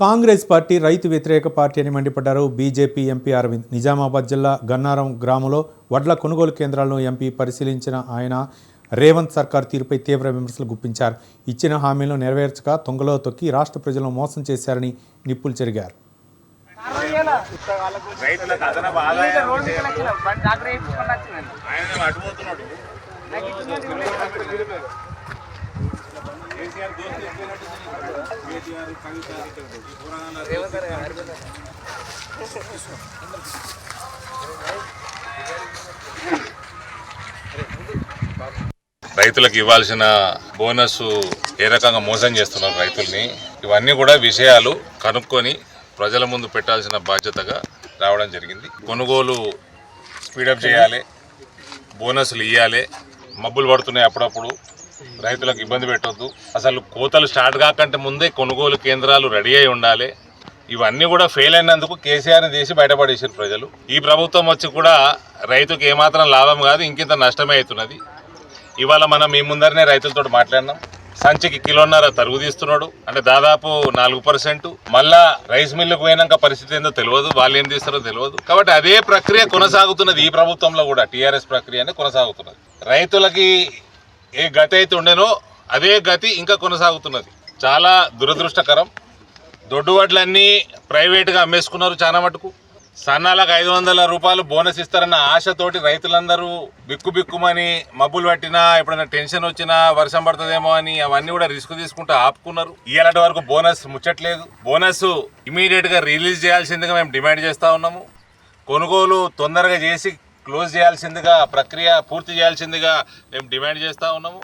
Congress party రైతు వ్యతిరేక party అని మండిపడ్డారు బీజేపీ ఎంపీ అరవింద్. నిజామాబాద్ జిల్లా గన్నారం గ్రామంలో వడ్ల కొనుగోలు కేంద్రాలను ఎంపీ పరిశీలించిన ఆయన రేవంత్ సర్కార్ తీరుపై తీవ్ర విమర్శలు గుప్పించారు. ఇచ్చిన హామీలను నెరవేర్చక తొంగలో తొక్కి రాష్ట్ర ప్రజలను మోసం చేశారని నిప్పులు చెరిగారు. కేసీఆర్. కేటీఆర్, కవిత, ఈ పురాణాల రైతులకు ఇవ్వాల్సిన బోనస్ ఏ రకంగా మోసం చేస్తున్నారు రైతుల్ని? ఇవన్నీ కూడా విషయాలు కనుక్కొని ప్రజల ముందు పెట్టాల్సిన బాధ్యతగా రావడం జరిగింది. కొనుగోలు స్పీడప్ చేయాలి బోనస్లు ఇవ్వాలి మబ్బులు పడుతున్నాయి అప్పుడప్పుడు. రైతులకు ఇబ్బంది పెట్టొద్దు. అసలు కోతలు స్టార్ట్ కాకంటే ముందే కొనుగోలు కేంద్రాలు రెడీ అయి ఉండాలి. ఇవన్నీ కూడా ఫెయిల్ అయినందుకు కేసీఆర్ని చేసి బయటపడేసారు ప్రజలు. ఈ ప్రభుత్వం వచ్చి కూడా రైతుకు ఏమాత్రం లాభం కాదు ఇంకింత నష్టమే అవుతున్నది. ఇవాళ మనం మీ ముందరనే రైతులతో మాట్లాడినాం. సంచికి కిలోన్నర తరుగు తీస్తున్నాడు. అంటే దాదాపు నాలుగు పర్సెంట్. మళ్ళా రైస్ మిల్లుకు పోయినాక పరిస్థితి ఏందో తెలియదు. వాళ్ళు ఏం తీస్తారో తెలియదు. కాబట్టి అదే ప్రక్రియ కొనసాగుతున్నది ఈ ప్రభుత్వంలో కూడా. టీఆర్ఎస్ ప్రక్రియనే కొనసాగుతున్నది. రైతులకి ఏ గతి అయితే ఉండేనో అదే గతి ఇంకా కొనసాగుతున్నది. చాలా దురదృష్టకరం. దొడ్డు వడ్లన్నీ ప్రైవేట్గా అమ్మేసుకున్నారు చాలా మటుకు. సన్నాలకు ఐదు వందల రూపాయలు బోనస్ ఇస్తారన్న ఆశతోటి రైతులందరూ బిక్కు బిక్కుమని మబ్బులు పట్టినా ఎప్పుడైనా టెన్షన్ వచ్చినా వర్షం పడుతుందేమో అని అవన్నీ కూడా రిస్క్ తీసుకుంటూ ఆపుకున్నారు. ఇలాంటి వరకు బోనస్ ముచ్చట్లేదు. బోనస్ ఇమీడియట్గా రిలీజ్ చేయాల్సిందిగా మేము డిమాండ్ చేస్తూ ఉన్నాము. కొనుగోలు తొందరగా చేసి క్లోజ్ చేయాల్సిందిగా ప్రక్రియ పూర్తి చేయాల్సిందిగా మేము డిమాండ్ చేస్తూ ఉన్నాము.